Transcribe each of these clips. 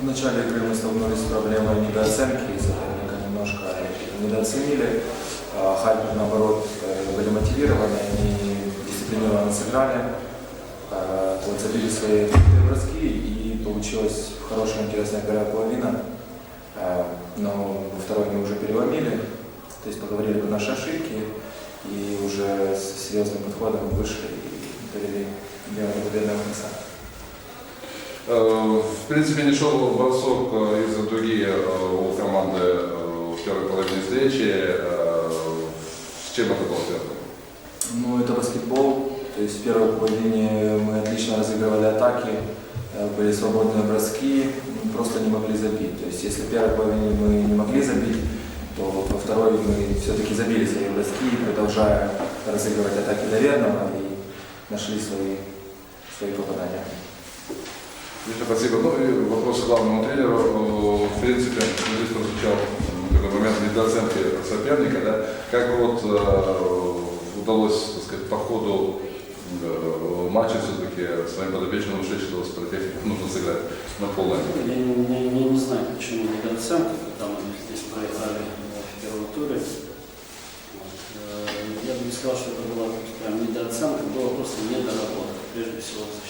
В начале игры мы столкнулись с проблемой недооценки, соперника немножко недооценили. А Харьков, наоборот, э, были мотивированы, они дисциплинированно сыграли, вот, забили свои броски и получилась хорошая, интересная первая половина. Э, Но во второй мы уже переломили, то есть поговорили про наши ошибки и уже с серьезным подходом вышли и довели дело до победного конца. Э, В принципе, не шел бросок э, из-за дуги э, у команды в первой половине встречи. С чем это было связано? Ну, это баскетбол. То есть в первой половине мы отлично разыгрывали атаки, были свободные броски, мы просто не могли забить. То есть если в первой половине мы не могли забить, то во второй мы все-таки забили свои броски, продолжая разыгрывать атаки доверного и нашли свои, свои попадания. Миша, спасибо. Ну и вопрос главному тренеру. В принципе, здесь прозвучал такой момент недооценки соперника. Да? Как вот э, удалось, так сказать, по ходу э, матча все-таки своим подопечным внушить, что с противником нужно сыграть на полной. Я не, не- не- не знаю, почему недооценка, когда мы здесь проиграли в первом туре. Вот. Э, Я бы не сказал, что это была прям недооценка, было просто недоработка, прежде всего в.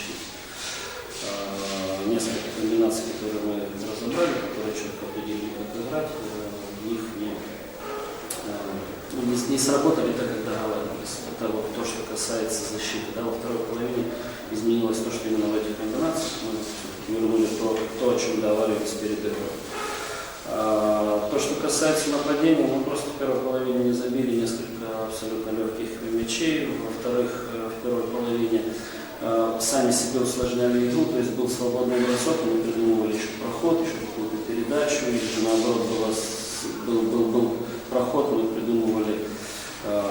Несколько комбинаций, которые мы разобрали, которые четко определили, как играть, э, в них не, э, ну, не, не сработали так, как договаривались. Это вот то, что касается защиты. Да, во второй половине изменилось то, что именно в этих комбинациях мы вернули то, то, о чем договаривались перед игрой. А, То, что касается нападения, мы просто в первой половине не забили несколько абсолютно легких мячей. Во-вторых, э, в первой половине сами себе усложняли игру, то есть был свободный бросок, мы придумывали еще проход, еще какую-то передачу, или наоборот было был, был, был проход, мы придумывали э,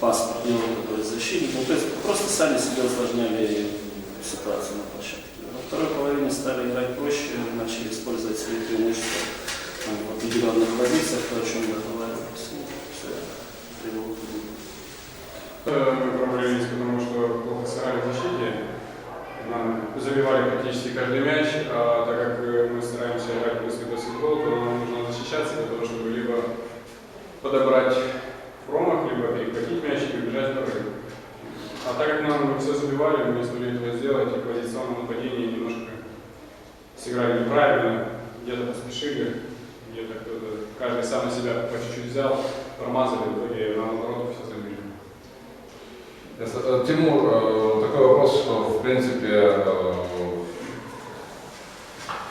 пас партнеру, который защитник. Ну, то есть просто сами себе усложняли ситуацию на площадке. Во второй половине стали играть проще, начали использовать свои преимущества э, в определенных позициях, то, о чем договаривались. Ну, Все, привело к этому. Э, Мы провалились, потому что плохо сыграли в защите. Нам забивали практически каждый мяч, а так как э, мы стараемся играть быстрый баскетбол, то нам нужно защищаться для того, чтобы либо подобрать промах, либо перехватить мяч и побежать в прорыв. А так как нам все забивали, мы не смогли этого сделать, и позиционное нападение немножко сыграли неправильно, где-то поспешили, где-то каждый сам на себя по чуть-чуть взял, промазали, в итоге нам наоборот все Тимур, э, такой вопрос, что в принципе э,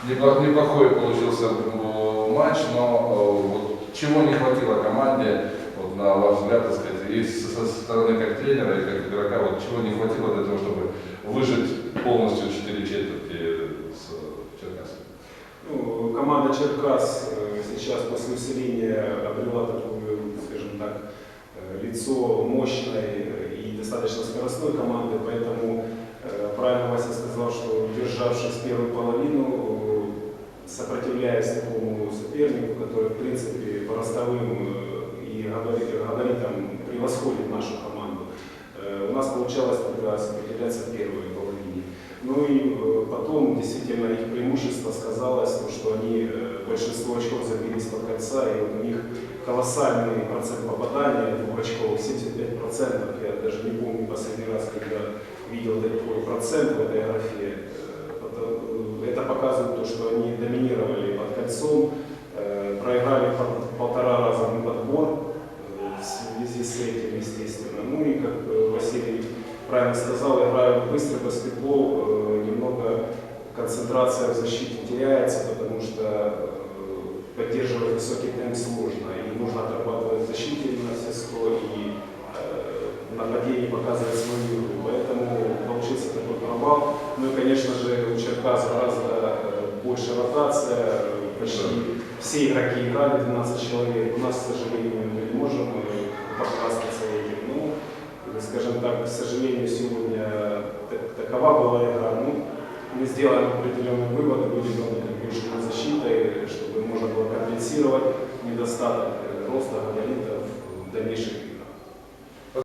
неплох- неплохой получился э, матч, но э, вот чего не хватило команде, вот, на ваш взгляд, так сказать, и со стороны как тренера, и как игрока, вот чего не хватило для того, чтобы выжить полностью четыре четверти с Черкасом? Ну, команда Черкас э, сейчас после усиления обрела такую, скажем так, э, лицо мощной э, и достаточно скоростной команды, поэтому э, правильно Вася сказал, что державшись первую половину, э, сопротивляясь такому сопернику, который в принципе по ростовым э, и габари- габаритам превосходит нашу команду, у нас получалось тогда сопротивляться первой половине. Ну и потом действительно их преимущество сказалось, то, что они большинство очков забили из-под кольца, и у них колоссальный процент попадания двух очков, 75%. Я даже не помню последний раз, когда видел такой процент в этой графе. Э, э, Это показывает то, что они доминировали под кольцом, э, проиграли по- полтора раза на подбор в связи с этим, естественно. Ну и как Василий правильно сказал, играя в быстрый баскетбол, немного концентрация в защите теряется, потому что высокий темп сложно, и нужно отрабатывать на все 100 и э, в нападении показывать свою игру. Поэтому получился такой провал. Ну и, конечно же, у Черкас гораздо э, больше ротация, почти все игроки играли, 12 человек. У нас, к сожалению, мы не можем похвастаться этим. Ну, скажем так, к сожалению, сегодня так- такова была игра. Ну, мы сделаем определенные выводы, компенсировать недостаток